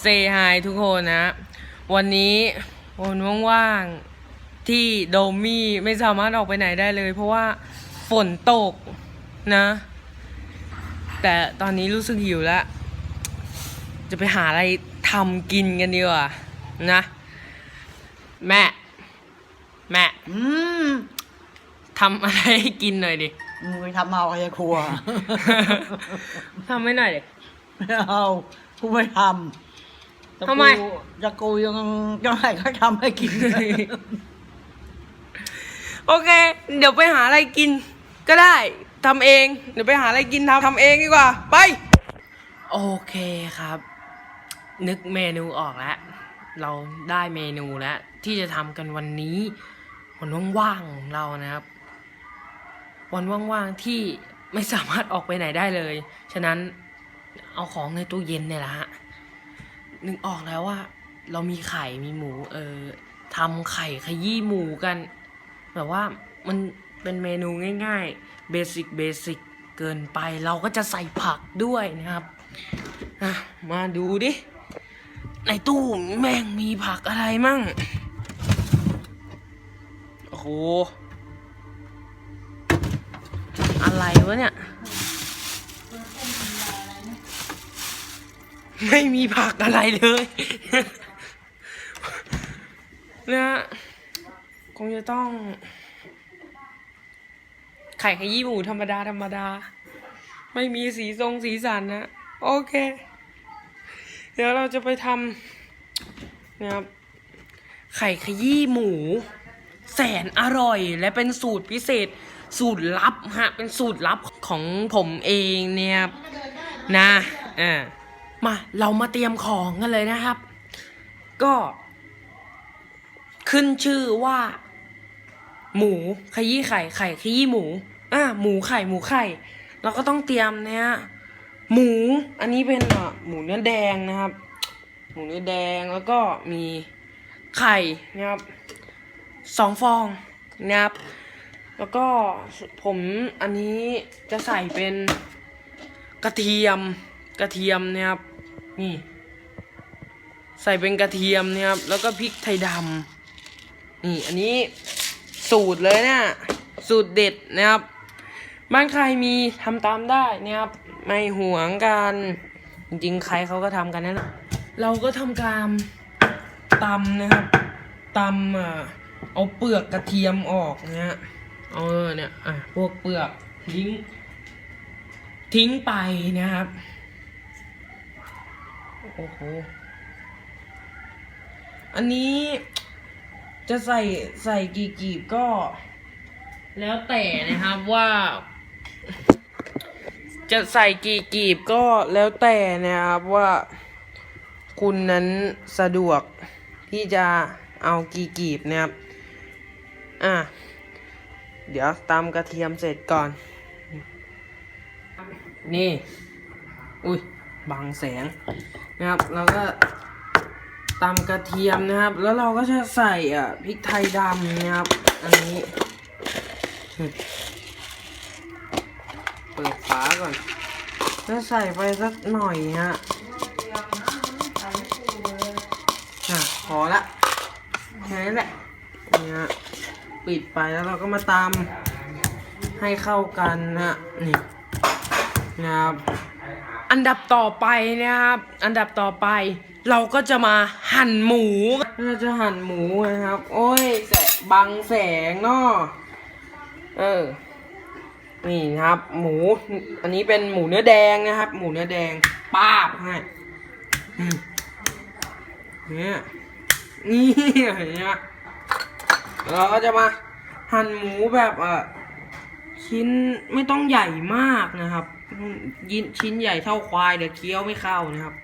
เซฮายทุกคนนะ วันนี้วันว่างๆ ที่โดมี่ไม่สามารถออกไปไหนได้เลย เพราะว่าฝนตกนะ แต่ตอนนี้รู้สึกหิวแล้ว จะไปหาอะไรทำกินกันดีกว่านะ แม่ แม่อืมทำอะไรให้กินหน่อยดิมึงไปทำเอาอะไรครัว ทำให้หน่อยดิไม่เอากูไม่ทำแต่ ทำไมกูจะกูยังยังไงก็ทำให้กิน โอเค เดี๋ยวไปหาอะไรกิน ก็ได้ทำเอง เดี๋ยวไปหาอะไรกินทำทำเองดีกว่า ไป โอเคครับ นึกเมนูออกแล้ว เราได้เมนูแล้ว ที่จะทำกันวันนี้วันว่างๆของเรานะครับ วันว่างๆที่ไม่สามารถออกไปไหนได้เลย ฉะนั้นเอาของในตู้เย็นเนี่ยแหละฮะ นึกออกแล้วว่า เรามีไข่มีหมู เออทำไข่ขยี้หมูกัน แบบว่ามันเป็นเมนูง่ายๆเบสิกเบสิกเกินไปเราก็จะใส่ผักด้วยนะครับมาดูดิ ในตู้แม่งมีผักอะไรมั่ง โอ้โห อะไรวะเนี่ย ไม่มีผักอะไรเลยนะฮะคงจะต้อง ไข่ขยี้หมูธรรมดาธรรมดา ไม่มีสีทรงสีสันนะ โอเค เดี๋ยวเราจะไปทำนะครับ ไข่ขยี้หมู แสนอร่อย และเป็นสูตรพิเศษ สูตรลับฮะ เป็นสูตรลับของผมเองเนี่ยนะอ่า มาเรามาเตรียมของกันเลยนะครับ ก็ ขึ้นชื่อว่า หมูขยี้ไข่ไข่ขยี้หมูอะหมูไข่หมูไข่ เราก็ต้องเตรียมเนี่ยหมูอันนี้เป็นอะหมูเนื้อแดงนะครับ หมูเนื้อแดงแล้วก็มีไข่นะครับสองฟองนะครับ แล้วก็ผมอันนี้จะใส่เป็นกระเทียมกระเทียมนะครับ นี่ ใส่เป็นกระเทียมนะครับ แล้วก็พริกไทยดำนี่ อันนี้สูตรเลยเนี่ยสูตรเด็ดนะครับ บ้านใครมีทำตามได้นะครับ ไม่หวงกัน จริงๆ ใครเขาก็ทำกันนั่นแหละเราก็ทำการตำนะครับตำอะเอาเปลือกกระเทียมออกนะฮะเอาเนี่ยอะพวกเปลือกทิ้ง ทิ้งไปนะครับ โอ้โห อันนี้จะใส่ใส่กี่กีบก็ แล้วแต่นะครับว่า จะใส่กี่กีบก็แล้วแต่นะครับว่า คุณนั้นสะดวกที่จะเอากี่กีบนะครับ อะ เดี๋ยวตำกระเทียมเสร็จก่อน นี่ อุ้ยบังแสง นะครับแล้วก็ตำกระเทียมนะครับ แล้วเราก็จะใส่อะพริกไทยดำนะครับ อันนี้เปิดฝาก่อนแล้วใส่ไปสักหน่อยฮะอะพอละแค่นี้แหละเนี่ฮะปิดไปแล้วเราก็มาตำให้เข้ากันนะนี่นะครับ อันดับต่อไปนะครับ อันดับต่อไป เราก็จะมาหั่นหมู เราจะหั่นหมูนะครับ โอ้ยแสงบังแสงเนาะเออ นี่นะครับ หมู อันนี้เป็นหมูเนื้อแดงนะครับ หมูเนื้อแดงป้าบให้เนี่ยนี่เห็นไหมเราก็จะมาหั่นหมูแบบเอ่อชิ้นไม่ต้องใหญ่มากนะครับ ชิ้นใหญ่เท่าควายเดี๋ยวเคี้ยวไม่เข้านะครับ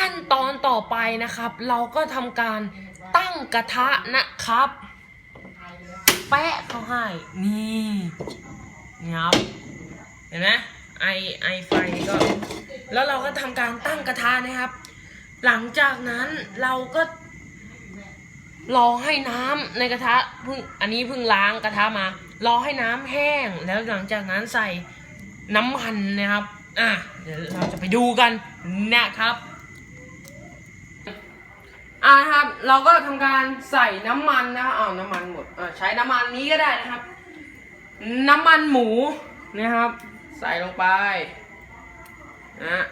ขั้นตอนต่อไปนะครับ เราก็ทำการตั้งกระทะนะครับ แปะเขาให้ นี่นี่ครับ เห็นไหมไอไอไฟก็ แล้วเราก็ทำการตั้งกระทะนะครับ หลังจากนั้นเราก็รอให้น้ำในกระทะเพิ่งอันนี้เพิ่งล้างกระทะมา รอให้น้ำแห้ง แล้วหลังจากนั้นใส่น้ำมันนะครับ อะเดี๋ยวเราจะไปดูกันนะครับ อ่าครับ เราก็ทำการใส่น้ำมันนะครับอ้าวน้ำมันหมดอ่าใช้น้ำมันนี้ก็ได้นะครับ น้ำมันหมูนะครับ ใส่ลงไปนะ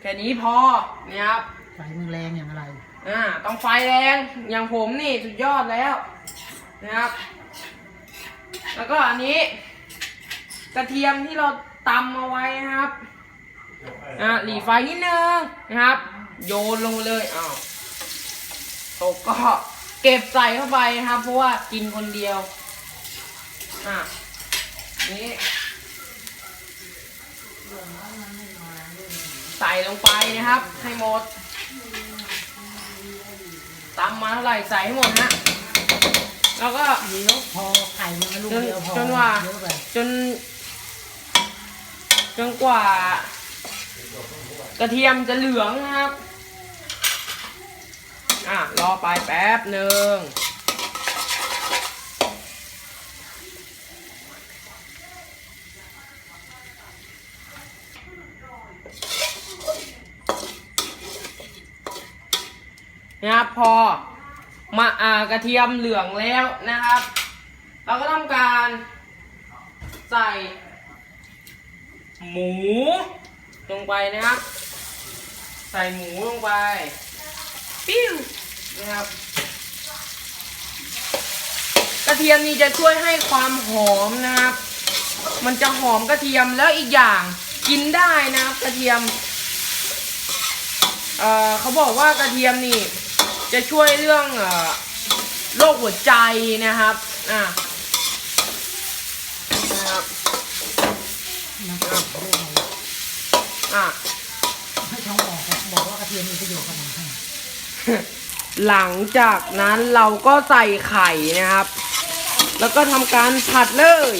แค่นี้พอเนี่ยครับไฟมึงแรงอย่างไรอ่าต้องไฟแรงอย่างผมนี่สุดยอดแล้วนะครับ แล้วก็อันนี้กระเทียมที่เราตำเอาไว้นะครับอ่าหลีไฟนิดนึงนะครับ โยนลงเลยอ้าว ตกก็เก็บใส่เข้าไปนะครับ เพราะว่ากินคนเดียว อะ นี่ใส่ลงไปนะครับ ให้หมดตำมาเท่าไหร่ใส่ให้หมดนะแล้วก็เดี๋ยวพอไข่มันลูกเดียวพอจนว่าเยอะไปจน จนกว่า กระเทียมจะเหลืองนะครับ อะรอไปแป๊บหนึ่งนะครับพอมาอ่ากระเทียมเหลืองแล้วนะครับ เราก็ทำการใส่ หมูลงไปนะครับ ใส่หมูลงไปปิ้ว นะครับ กระเทียมนี่จะช่วยให้ความหอมนะครับ มันจะหอมกระเทียมแล้วอีกอย่างกินได้นะครับ กระเทียมเเขาบอกว่ากระเทียมนี่จะช่วยเรื่องอโรคหัวใจนะครับอะนะครับนะครับเรื่องอะไรอะให้ท้องบอกบอกว่ากระเทียมมีประโยชน์กับมัน หลังจากนั้นเราก็ใส่ไข่นะครับ แล้วก็ทำการผัดเลย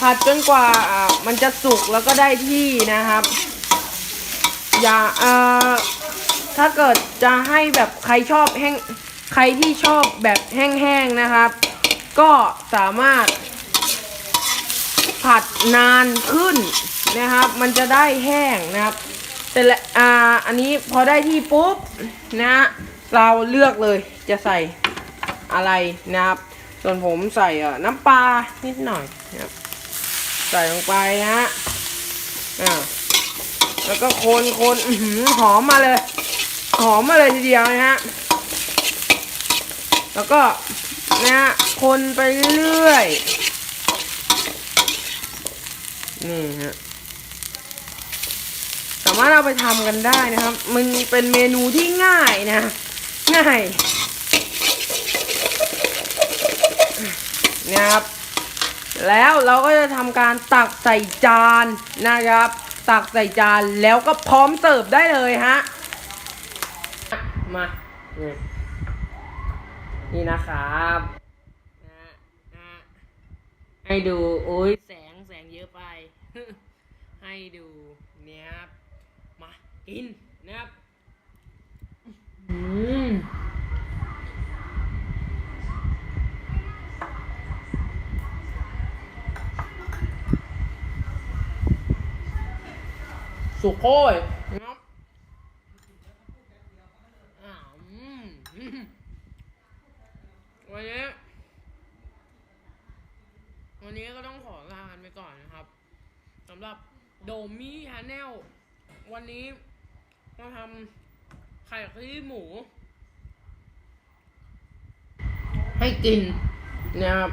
ผัดจนกว่าอ่ามันจะสุกแล้วก็ได้ที่นะครับ อย่าเอ่อถ้าเกิดจะให้แบบใครชอบแห้งใครที่ชอบแบบแห้งๆนะครับ ก็สามารถ ผัดนานขึ้นนะครับ มันจะได้แห้งนะครับ แต่ละอ่าอันนี้พอได้ที่ปุ๊บนะฮะเราเลือกเลยจะใส่อะไรนะครับ ส่วนผมใส่อ่อน้ำปลานิดหน่อยนะครับใส่ลงไปนะฮะอ่าแล้วก็คนคนหอมมาเลย หอมมาเลยทีเดียวนะฮะแล้วก็นะฮะคนไปเรื่อยๆนี่ฮะามารถเอาไปทำกันได้นะครับ มันเป็นเมนูที่ง่ายนะ ง่ายนะครับ แล้วเราก็จะทำการตักใส่จานนะครับ ตักใส่จานแล้วก็พร้อมเสิร์ฟได้เลยฮะมานี่นะครับให้ดูโอ้ยแสงแสงเยอะไป ให้ดูเนี่ยครับ กินนะครับอืมสุโคยนะครับอ่าอืมอืมวันนี้ วันนี้ก็ต้องขอลากันไปก่อนนะครับสำหรับโดมี่ฮาแนลวันนี้ มาทำไข่ขี้หมู ให้กินนะครับ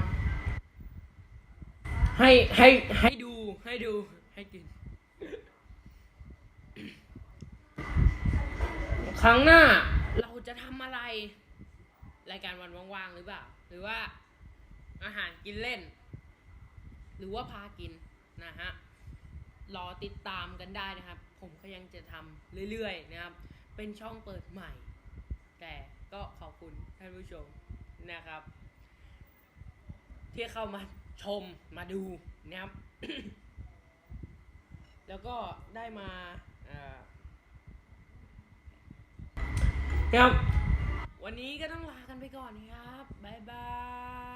ให้ให้ให้ดูให้ดูให้กิน ครั้งหน้าเราจะทำอะไร รายการวันว่างๆหรือเปล่า หรือว่าอาหารกินเล่น หรือว่าพากินนะฮะรอติดตามกันได้นะครับ ผมก็ยังจะทำเรื่อยๆนะครับ เป็นช่องเปิดใหม่ แต่ก็ขอบคุณท่านผู้ชมนะครับ ที่เข้ามาชมมาดูนะครับ แล้วก็ได้มานะครับ วันนี้ก็ต้องลากันไปก่อนครับ บ๊ายบาย